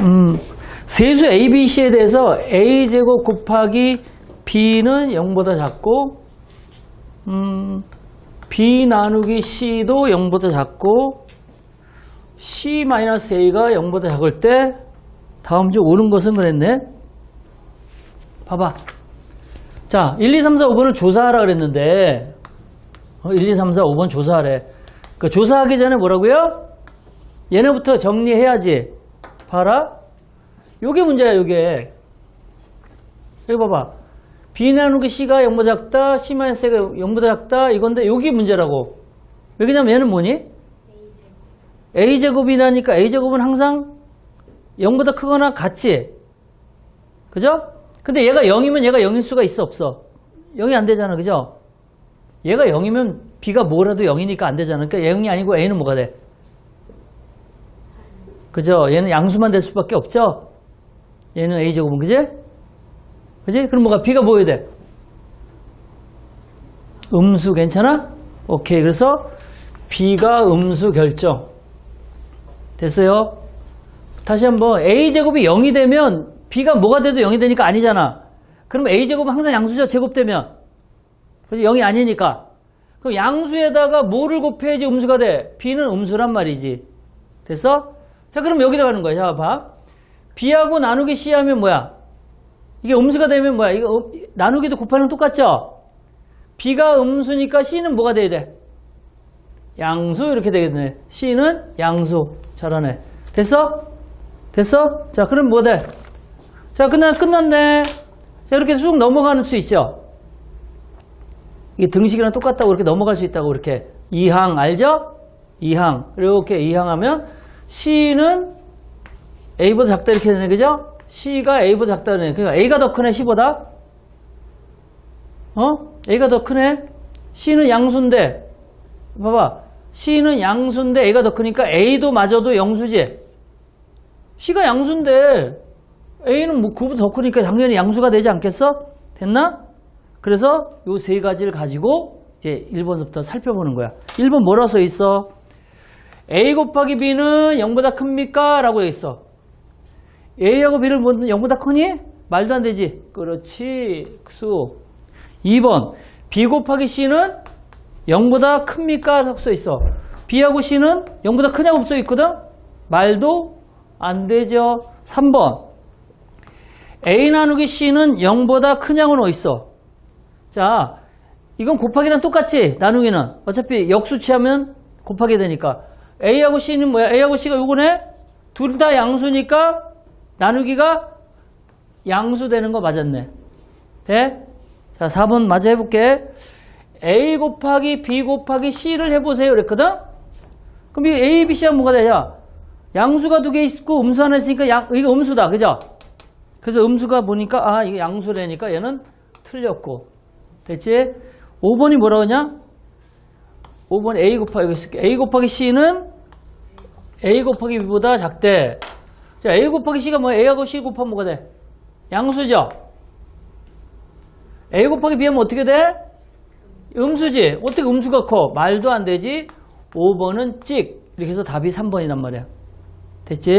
음, 세수 A, B, C에 대해서 A제곱 곱하기 B는 0보다 작고, 음, B 나누기 C도 0보다 작고, C-A가 0보다 작을 때, 다음 주 오는 것은 그랬네? 봐봐. 자, 1, 2, 3, 4, 5번을 조사하라 그랬는데, 어, 1, 2, 3, 4, 5번 조사하래. 그 조사하기 전에 뭐라고요? 얘네부터 정리해야지. 봐라. 요게 문제야, 요게. 여기 봐봐. B 나누기 C가 0보다 작다, C-A가 0보다 작다, 이건데 요게 문제라고. 왜냐면 얘는 뭐니? A제곱이라니까 A제곱은 항상 0보다 크거나 같지? 그죠? 근데 얘가 0이면 얘가 0일 수가 있어, 없어? 0이 안 되잖아, 그죠? 얘가 0이면 B가 뭐라도 0이니까 안 되잖아. 그러니까 0이 아니고 A는 뭐가 돼? 그죠? 얘는 양수만 될 수밖에 없죠? 얘는 A제곱은, 그지? 그지? 그럼 뭐가, B가 뭐여야 돼? 음수 괜찮아? 오케이. 그래서 B가 음수 결정. 됐어요? 다시 한번 A제곱이 0이 되면 B가 뭐가 돼도 0이 되니까 아니잖아. 그럼 A제곱은 항상 양수죠. 제곱되면. 그죠? 0이 아니니까. 그럼 양수에다가 뭐를 곱해야지 음수가 돼? B는 음수란 말이지. 됐어? 자, 그럼 여기다 가는 거야. 자, 봐. B하고 나누기 C 하면 뭐야? 이게 음수가 되면 뭐야? 이거 음- 나누기도 곱하는 거 똑같죠? B가 음수니까 C는 뭐가 돼야 돼? 양수 이렇게 되겠네. C는 양수. 잘하네. 됐어? 됐어? 자, 그럼 뭐 돼? 자, 끝나, 끝났네. 자, 이렇게 쑥 넘어가는 수 있죠? 이게 등식이랑 똑같다고 이렇게 넘어갈 수 있다고 이렇게. 이항 알죠? 이항 이렇게 이항 하면 C는 A보다 작다 이렇게 되네. 그죠? C가 A보다 작다 그러네. 그러니까 A가 더 크네, C보다. 어? A가 더 크네? C는 양수인데. 봐봐. C는 양수인데 A가 더 크니까 A도 마저도 영수지. C가 양수인데 A는 뭐 그보다 더 크니까 당연히 양수가 되지 않겠어? 됐나? 그래서 요 세 가지를 가지고 이제 1번부터 살펴보는 거야. 1번 뭐라 써 있어? A 곱하기 B는 0보다 큽니까? 라고 돼 있어. A하고 B를 뭐 0보다 크니? 말도 안 되지. 그렇지. 수. 2번. B 곱하기 C는 0보다 큽니까? 라고 써 있어. B하고 C는 0보다 크냐고 써 있거든? 말도 안 되죠. 3번. A 나누기 C는 0보다 크냐고 넣어 있어. 자, 이건 곱하기랑 똑같지? 나누기는. 어차피 역수치하면 곱하게 되니까. A하고 C는 뭐야? A하고 C가 요거네? 둘 다 양수니까 나누기가 양수 되는 거 맞았네. 돼? 자, 4번 맞아 해볼게. A 곱하기 B 곱하기 C를 해보세요. 그랬거든? 그럼 이 A, B, C가 뭐가 되냐? 양수가 두 개 있고 음수 하나 있으니까 양, 이거 음수다. 그죠? 그래서 음수가 보니까 아, 이게 양수라니까 얘는 틀렸고. 됐지? 5번이 뭐라고 하냐? 5번 A 곱하기. A 곱하기 C는 A 곱하기 B보다 작대. 자, A 곱하기 C가 뭐야? A하고 C 곱하면 뭐가 돼? 양수죠? A 곱하기 B 하면 어떻게 돼? 음수지. 어떻게 음수가 커? 말도 안 되지. 5번은 찍. 이렇게 해서 답이 3번이란 말이야. 됐지?